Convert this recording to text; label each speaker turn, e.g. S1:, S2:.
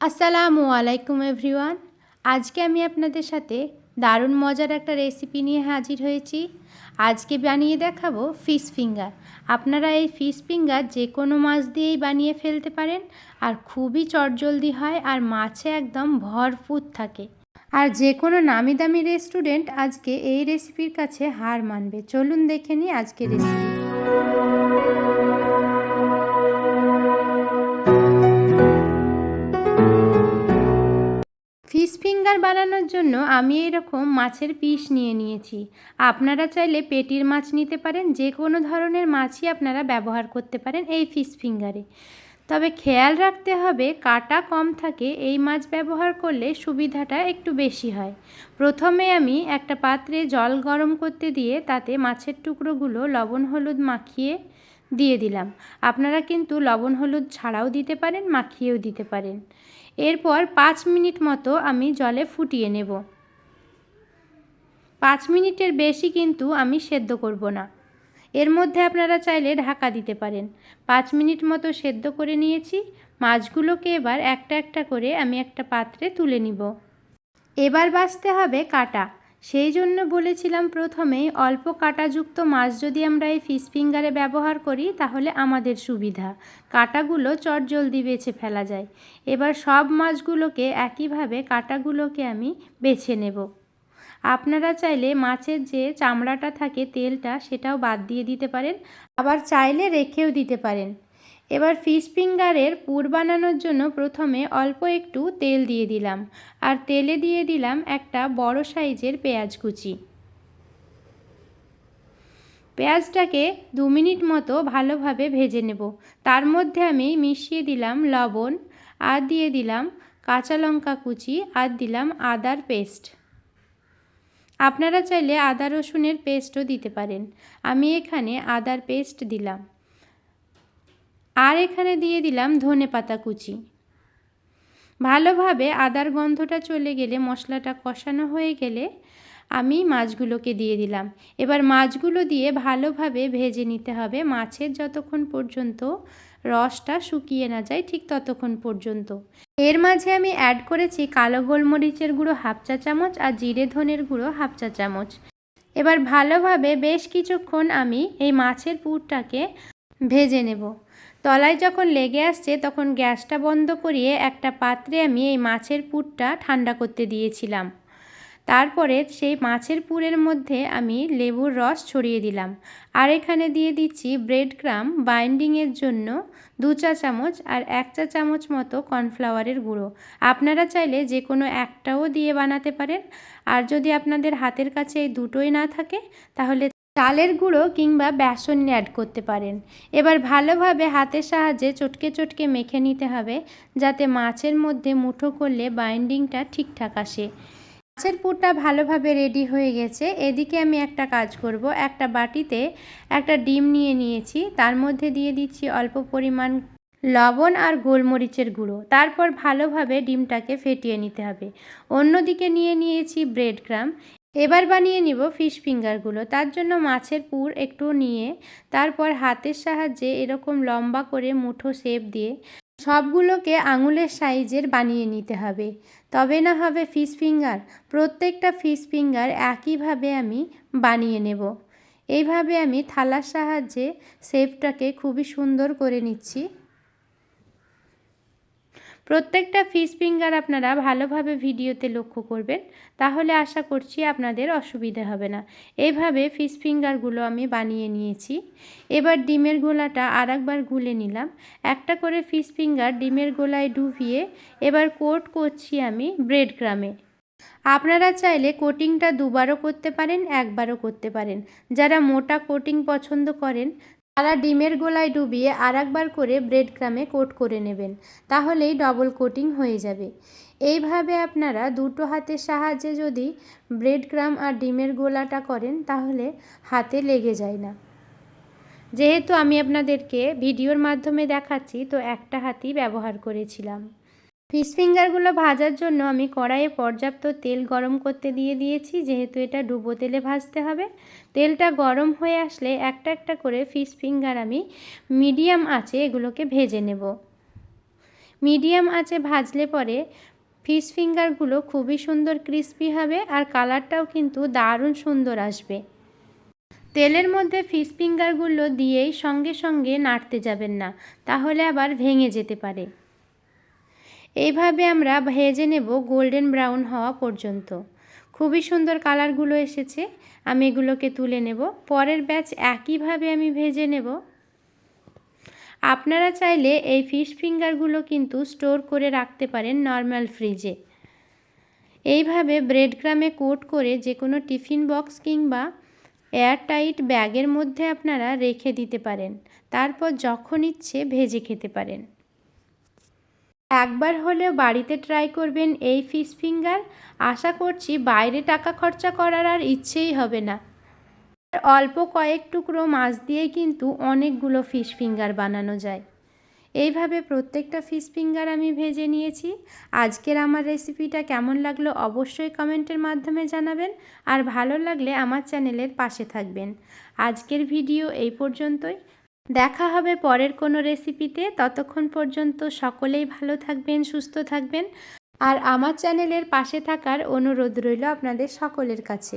S1: আসসালামু আলাইকুম এভরিওয়ান। আজকে আমি আপনাদের সাথে দারুণ মজার একটা রেসিপি নিয়ে হাজির হয়েছি। আজকে বানিয়ে দেখাবো ফিশ ফিঙ্গার আপনারা এই ফিশ ফিঙ্গার যে কোনো মাছ দিয়েই বানিয়ে ফেলতে পারেন আর খুবই চটজলদি হয় আর মাছে একদম ভরপুর থাকে। আর যে কোনো নামি দামি রেস্টুরেন্ট আজকে এই রেসিপির কাছে হার মানবে। চলুন দেখে নিই আজকে রেসিপি ফিঙ্গার বানানোর জন্য আমি এরকম মাছের পিস নিয়ে নিয়েছি। আপনারা চাইলে পেটির মাছ নিতে পারেন যে কোনো ধরনের মাছই আপনারা ব্যবহার করতে পারেন এই ফিশ ফিঙ্গারে। তবে খেয়াল রাখতে হবে, কাটা কম থাকে, এই মাছ ব্যবহার করলে সুবিধাটা একটু বেশি হয়। প্রথমে আমি একটা পাত্রে জল গরম করতে দিয়ে তাতে মাছের টুকরোগুলো লবণ হলুদ মাখিয়ে দিয়ে দিলাম। আপনারা কিন্তু লবণ, হলুদ ছাড়াও দিতে পারেন, মাখিয়েও দিতে পারেন। এরপর পাঁচ মিনিট মতো আমি জলে ফুটিয়ে নেব। পাঁচ মিনিটের বেশি কিন্তু আমি সেদ্ধ করব না। এর মধ্যে আপনারা চাইলে ঢাকা দিতে পারেন। পাঁচ মিনিট মতো সেদ্ধ করে নিয়েছি। মাছগুলোকে এবার একটা একটা করে আমি একটা পাত্রে তুলে নিব। এবার বাছতে হবে কাটা। সেই জন্য বলেছিলাম প্রথমেই অল্প কাটাযুক্ত মাছ যদি আমরা এই ফিশ ফিঙ্গারে ব্যবহার করি, তাহলে আমাদের সুবিধা। কাটাগুলো চটজলদি বেছে ফেলা যায়। এবার সব মাছগুলোকে একইভাবে কাটাগুলোকে আমি বেছে নেব। আপনারা চাইলে মাছের যে চামড়াটা থাকে, তেলটা, সেটাও বাদ দিয়ে দিতে পারেন। আবার চাইলে রেখেও দিতে পারেন। এবার ফিশ ফিঙ্গারের পুর বানানোর জন্য প্রথমে অল্প একটু তেল দিয়ে দিলাম। আর তেলে দিয়ে দিলাম একটা বড় সাইজের পেঁয়াজ কুচি। পেঁয়াজটাকে দু মিনিট মতো ভালোভাবে ভেজে নেব। তার মধ্যে আমি মিশিয়ে দিলাম লবণ, আর দিয়ে দিলাম কাঁচা লঙ্কা কুচি, আর দিলাম আদার পেস্ট। আপনারা চাইলে আদা রসুনের পেস্টও দিতে পারেন। আমি এখানে আদার পেস্ট দিলাম। আর এখানে দিয়ে দিলাম ধনে পাতা কুচি। ভালোভাবে আদার গন্ধটা চলে গেলে, মশলাটা কষানো হয়ে গেলে আমি মাছগুলোকে দিয়ে দিলাম। এবার মাছগুলো দিয়ে ভালোভাবে ভেজে নিতে হবে। মাছের যতক্ষণ পর্যন্ত রসটা শুকিয়ে না যায়, ঠিক ততক্ষণ পর্যন্ত। এর মাঝে আমি অ্যাড করেছি কালো গোলমরিচের গুঁড়ো হাফ চা চামচ আর জিরে ধনের গুঁড়ো হাফ চা চামচ। এবার ভালোভাবে বেশ কিছুক্ষণ আমি এই মাছের পুরটাকে ভেজে নেব। তলায় যখন লেগে আসছে, তখন গ্যাসটা বন্ধ করিয়ে একটা পাত্রে আমি এই মাছের পুরটা ঠান্ডা করতে দিয়েছিলাম। তারপরে সেই মাছের পুরের মধ্যে আমি লেবুর রস ছড়িয়ে দিলাম। আর এখানে দিয়ে দিচ্ছি ব্রেড ক্রাম বাইন্ডিংয়ের জন্য দু চা চামচ আর এক চা চামচ মতো কর্নফ্লাওয়ারের গুঁড়ো। আপনারা চাইলে যে কোনো একটাও দিয়ে বানাতে পারেন। আর যদি আপনাদের হাতের কাছে এই দুটোই না থাকে, তাহলে চালের গুঁড়ো কিংবা বেসন অ্যাড করতে পারেন। এবার ভালোভাবে হাতের সাহায্যে চটকে চটকে মেখে নিতে হবে, যাতে মাছের মধ্যে মুঠো করলে বাইন্ডিংটা ঠিকঠাক আসে। মাছের পুরটা ভালোভাবে রেডি হয়ে গেছে। এদিকে আমি একটা কাজ করব। একটা বাটিতে একটা ডিম নিয়ে নিয়েছি। তার মধ্যে দিয়ে দিচ্ছি অল্প পরিমাণ লবণ আর গোলমরিচের গুঁড়ো। তারপর ভালোভাবে ডিমটাকে ফেটিয়ে নিতে হবে। অন্যদিকে নিয়ে নিয়েছি ব্রেড ক্রাম এবার বানিয়ে নিব ফিশ ফিঙ্গারগুলো। তার জন্য মাছের পুর একটু নিয়ে, তারপর হাতের সাহায্যে এরকম লম্বা করে মুঠো শেপ দিয়ে সবগুলোকে আঙুলের সাইজের বানিয়ে নিতে হবে। তবে না হবে ফিশ ফিঙ্গার। প্রত্যেকটা ফিশ ফিঙ্গার একইভাবে আমি বানিয়ে নেব। এইভাবে আমি থালার সাহায্যে শেপটাকে খুবই সুন্দর করে নিচ্ছি। প্রত্যেকটা ফিশ ফিঙ্গার আপনারা ভালোভাবে ভিডিওতে লক্ষ্য করবেন। তাহলে আশা করছি আপনাদের অসুবিধা হবে না। এইভাবে ফিশ ফিঙ্গারগুলো আমি বানিয়ে নিয়েছি। এবার ডিমের গোলাটা আর একবার গুলে নিলাম। একটা করে ফিশ ফিঙ্গার ডিমের গোলায় ডুবিয়ে এবার কোট করছি আমি ব্রেড গ্রামে আপনারা চাইলে কোটিংটা দুবারও করতে পারেন, একবারও করতে পারেন। যারা মোটা কোটিং পছন্দ করেন তারা ডিমের গোলায় ডুবিয়ে আর একবার করে ব্রেড ক্রামে কোট করে নেবেন, তাহলেই ডবল কোটিং হয়ে যাবে। এইভাবে আপনারা দুটো হাতের সাহায্যে যদি ব্রেড ক্রাম আর ডিমের গোলাটা করেন, তাহলে হাতে লেগে যায় না। যেহেতু আমি আপনাদেরকে ভিডিওর মাধ্যমে দেখাচ্ছি, তো একটা হাতই ব্যবহার করেছিলাম। ফিশ ফিঙ্গারগুলো ভাজার জন্য আমি কড়াইয়ে পর্যাপ্ত তেল গরম করতে দিয়ে দিয়েছি, যেহেতু এটা ডুবো তেলে ভাজতে হবে। তেলটা গরম হয়ে আসলে একটা একটা করে ফিশ ফিঙ্গার আমি মিডিয়াম আঁচে এগুলোকে ভেজে নেব। মিডিয়াম আঁচে ভাজলে পরে ফিশ ফিঙ্গারগুলো খুবই সুন্দর ক্রিস্পি হবে আর কালারটাও কিন্তু দারুণ সুন্দর আসবে। তেলের মধ্যে ফিশ ফিঙ্গারগুলো দিয়েই সঙ্গে সঙ্গে নাড়তে যাবেন না, তাহলে আবার ভেঙে যেতে পারে। এইভাবে আমরা ভেজে নেব গোল্ডেন ব্রাউন হওয়া পর্যন্ত। খুবই সুন্দর কালারগুলো এসেছে, আমি এগুলোকে তুলে নেব। পরের ব্যাচ একইভাবে আমি ভেজে নেব। আপনারা চাইলে এই ফিশ ফিঙ্গারগুলো কিন্তু স্টোর করে রাখতে পারেন নর্মাল ফ্রিজে। এইভাবে ব্রেড গ্রামে কোট করে যে কোনো টিফিন বক্স কিংবা এয়ারটাইট ব্যাগের মধ্যে আপনারা রেখে দিতে পারেন। তারপর যখন ইচ্ছে ভেজে খেতে পারেন। একবার হলেও বাড়িতে ট্রাই করবেন এই ফিশ ফিঙ্গার আশা করছি বাইরে টাকা খরচা করার আর ইচ্ছেই হবে না। অল্প কয়েক টুকরো মাছ দিয়ে কিন্তু অনেকগুলো ফিশ ফিঙ্গার বানানো যায়। এইভাবে প্রত্যেকটা ফিশ ফিঙ্গার আমি ভেজে নিয়েছি। আজকের আমার রেসিপিটা কেমন লাগল অবশ্যই কমেন্টের মাধ্যমে জানাবেন। আর ভালো লাগলে আমার চ্যানেলের পাশে থাকবেন। আজকের ভিডিও এই পর্যন্তই। দেখা হবে পরের কোনো রেসিপিতে ততক্ষণ পর্যন্ত সকলেই ভালো থাকবেন, সুস্থ থাকবেন। আর আমার চ্যানেলের পাশে থাকার অনুরোধ রইল আপনাদের সকলের কাছে।